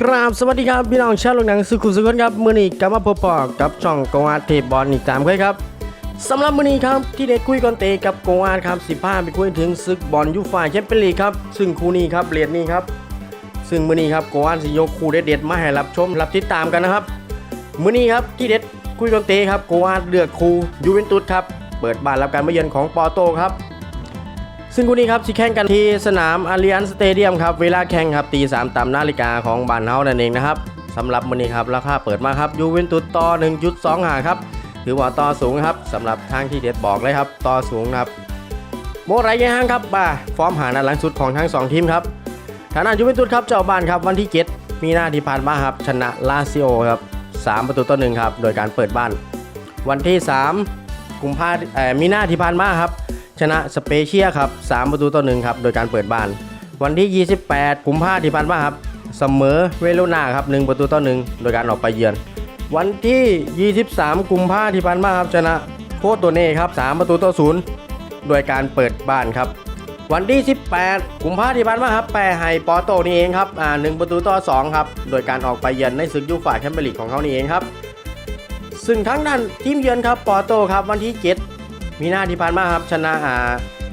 ครับสวัสดีครับพี่น้องชาวโรงหนังสุขุมสุขนครับมือนี้กลับมาพบปะกับช่องโกวาเทปบอลอีกตามเคยครับสำหรับมือนี้ครับที่เด็กคุยก่อนเตะกับโกวาครับ15ไปคุยถึงศึกบอลยูฟ่าแชมเปี้ยนลีกครับซึ่งคู่นี้ครับเรียนนี้ครับซึ่งมือนี้ครับโกวาสิยกคู่เด็ดๆมาให้รับชมรับติดตามกันนะครับมือนี้ครับที่เด็ดคุยกันเตะครับโกวาเลือกครูยูเวนตุสครับเปิดบ้านรับการมาเยือนของปอโตครับ ซึ่งคู่นี้ครับสิแข่งกันที่สนามอารีอันสเตเดียมครับ เวลาแข่งครับตีสามตามนาฬิกาของบ้านเฮานั่นเองนะครับสำหรับมื้อนี้ครับราคาเปิดมาครับยูเวนตุสต่อ 1.2หาครับถือว่าต่อสูงครับสำหรับทางที่เด็ดบอกเลยครับต่อสูงครับโมไรยะห้างครับบ่าฟอร์มหานัดหลังสุดของทั้งสองทีมครับฐานะยูเวนตุสครับเจ้าบ้านครับวันที่ 7 มีหน้าที่ผ่านมาครับชนะลาซิโอครับ3ประตูต่อหนึ่งครับโดยการเปิดบ้าน วันที่ 3กุมภาเอ่อมีหน้าที่ผ่านมาครับ ชนะสเปเชียครับ 3 ประตูต่อหนึ่งครับ โดยการเปิดบ้าน วันที่ 28กุมภาที่ผ่านมาครับ เสมอเวโรนาครับ 1 ประตูต่อหนึ่งโดยการออกไปเยือน วันที่ 23กุมภาที่ผ่านมาครับ ชนะโคโตเน่ครับ 3 ประตูต่อศูนย์โดยการเปิดบ้านครับ วันที่ 18กุมภาที่ผ่านมาครับ แปรไฮปอโตนี่เองครับ อ่า1ประตูต่อ2ครับ โดยการออกไปเยือนในศึกยูฟ่าแชมเปี้ยนลีกของเขานี่เองครับ ซึ่งทั้งนั้นทีมเยือนครับปอโตครับวันที่ 7 มีหน้าที่ผ่านมาครับชนะอ่า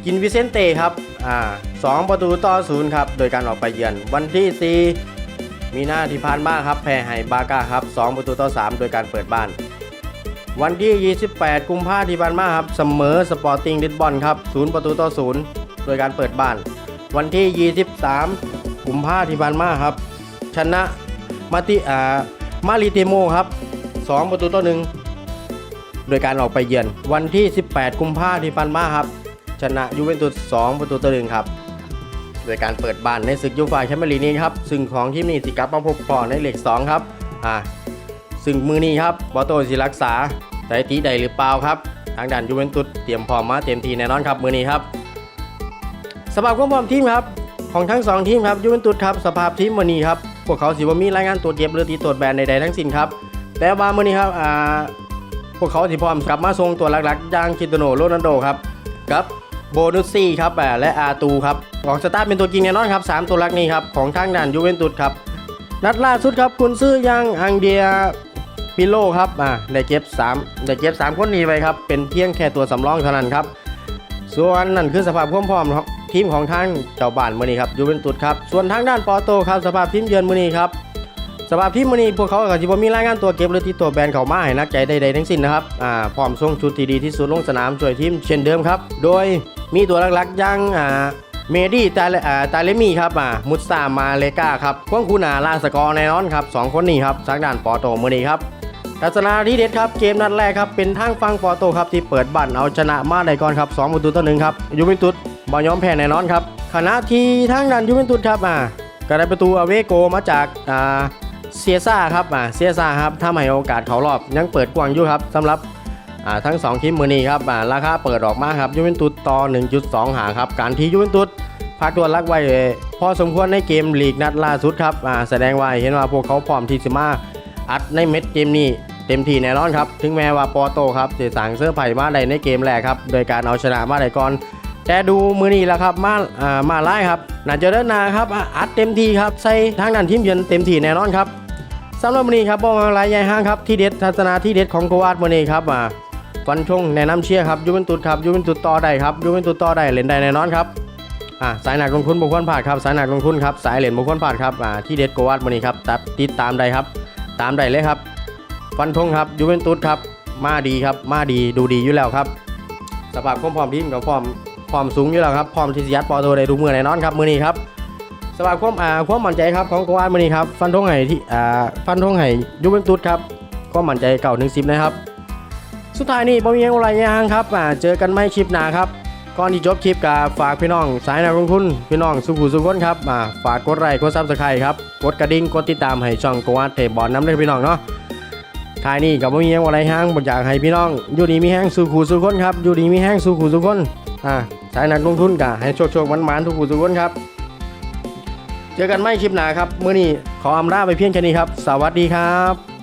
กินวิเซนเต้ครับอ่าสองประตูต่อศูนย์ครับโดยการออกไปเยือนวันที่ 4 มีหน้าที่ผ่านมาครับแพ้ให้บาก้าครับ2ประตูต่อ 3 โดยการเปิดบ้าน วันที่ 28 กุมภาพันธ์ที่ผ่านมาครับเสมอสปอร์ติ้งลิสบอนครับ0ประตูต่อ0โดยการเปิดบ้าน วันที่ 23 กุมภาพันธ์ที่ผ่านมาครับชนะมาติอ่ามาริเตโมครับ2ประตูต่อ1 โดยการออกไปเยือน วันที่ 18 กุมภาพันธ์ที่ผ่านมาครับ ชนะยูเวนตุส 2 ประตูต่อหนึ่งครับ โดยการเปิดบ้านในศึกยูฟ่าแชมเปี้ยนลีกนี้ครับ ซึ่งของทีมนี้สิกลับมาพบปอในเลข2ครับ อ่า ซึ่งมือนี้ครับบอโตสิรักษาสถิติใดหรือเปล่าครับ ทางด้านยูเวนตุสเตรียมพร้อมมาเต็มทีแน่นอนครับมือนี้ครับสภาพความพร้อมทีมครับของทั้งสองทีมครับยูเวนตุสครับสภาพทีมวันนี้ครับพวกเขาสิว่ามีรายงานตัวเจ็บหรือตีตรวจแบนใดๆทั้งสิ้นครับแต่ว่ามือนี้ครับอ่า พวกเขาสิพร้อมกลับมาทรงตัวหลักๆอย่างคริสเตียโนโรนัลโดครับกับโบนุสซี่ครับและอาตูครับของสตาร์เป็นตัวจริงแน่นอนครับสามตัวหลักนี้ครับของทางด้านยูเวนตุสครับนัดล่าสุดครับคุณซื้อยังอังเดียปิโลครับอ่าได้เก็บ3ได้เก็บ3คนนี้ไว้ครับเป็นเพียงแค่ตัวสำรองเท่านั้นครับส่วนนั่นคือสภาพความพร้อมทีมของทางเจ้าบ้านมือนี้ครับยูเวนตุสครับส่วนทางด้านปอโตครับสภาพทีมเยือนมือนี้ครับ สภาพทีมมือนี้พวกเขาก็จะมีรายงานตัวเก็บหรือที่ตัวแบนเขามาให้นักใจใดๆทั้งสิ้นนะครับอ่าพร้อมส่งชุดที่ดีที่สุดลงสนามช่วยทีมเช่นเดิมครับ โดยมีตัวหลักๆอย่างอ่าเมดี้ตาเลอ่าตาเลมีครับอ่ามุตซามาเลกาครับควงคูนาลาสกอร์แน่นอนครับสองคนนี้ครับทางด้านปอโตมือนี้ครับทัศนาที่เด็ดครับเกมนัดแรกครับเป็นทางฟังปอโตครับที่เปิดบัตรเอาชนะมาได้ก่อนครับ2ประตูต่อหนึ่งครับยูเวนตุสบอยอมแพ้แน่นอนครับขณะที่ทางด้านยูเวนตุสครับอ่าก็ได้ประตูอเวโกมาจากอ่า เซียซ่าครับอ่าเซียซ่าครับทำให้โอกาสเขารอบยังเปิดกว้างอยู่ครับสำหรับอ่าทั้ง 2 ทีมมือนี้ครับอ่าราคาเปิดออกมาครับยูเวนตุสต่อ 1.2 หาครับการที่ยูเวนตุสพักตัวรักไว้พอสมควรในเกมลีกนัดล่าสุดครับอ่าแสดงว่าเห็นว่าพวกเขาพร้อมที่จะมาอัดในเม็ดเกมนี้เต็มที่แน่นอนครับ ถึงแม้ว่าปอโตครับจะสั่งเสื้อไผ่มาได้ในเกมแรกครับ โดยการเอาชนะมาได้ก่อน แต่ดูมือนี้แล้วครับ มาอ่ามาไล่ครับน่าจะเดินหนาครับอะอัดเต็มที่ครับ ใส่ทางด้านทีมเยือนเต็มที่แน่นอนครับ สำหรับมือนี้ครับบอลลายใหญ่ห้างครับที่เด็ดทัศนาที่เด็ดของโกวาดมือนี้ครับอ่าฟันชงแนะนำเชียร์ครับยูเวนตุสครับยูเวนตุสต่อได้ครับยูเวนตุสต่อได้เล่นได้แน่นอนครับอ่าสายหนักลงทุนบุคคลผ่านครับสายหนักลงทุนครับสายเหรียญบุคคลผ่านครับอ่าที่เด็ดโกวาดมือนี้ครับตัดติดตามได้ครับ ตามได้เลยครับ ฟันธงครับยูเวนตุสครับมาดีครับมาดีดูดีอยู่แล้วครับสภาพความพร้อมทีมกับพร้อมพร้อมสูงอยู่แล้วครับพร้อมที่จะยัดปอโตได้ทุกมือแน่นอนครับมือนี้ครับ สภาพความอ่าความมั่นใจครับของโกวานมือนี้ครับฟันธงให้ที่อ่าฟันธงให้ยูเวนตุสครับความมั่นใจเก่าหนึ่งสิบนะครับ สุดท้ายนี้ผมมีอย่างไรยังครับอ่าเจอกันไม่คลิปหน้าครับก่อนที่จบคลิปกับฝากพี่น้องสายนักลงทุนพี่น้องสุขุสุขคนครับอ่าฝากกดไลค์กดซับสไครต์ครับกดกระดิ่งกดติดตามให้ช่องโกวานเทปบอลน้ำเลยพี่น้องเนาะท้ายนี้กับว่มีแห้งอะไรห้างบนอยากให้พี่น้องอยู่ดีมีแห้งสู่ขู่สู่คนครับอยู่ดีมีแห้งสู่ขู่สู่คนอ่าสายนักลงทุนกะให้โชคโชคมันมันทุกขู่สู่คนครับ เจอกันไม่คลิปหนาครับ มื้อนี้ขออำลาไปเพียงแค่นี้ครับ สวัสดีครับ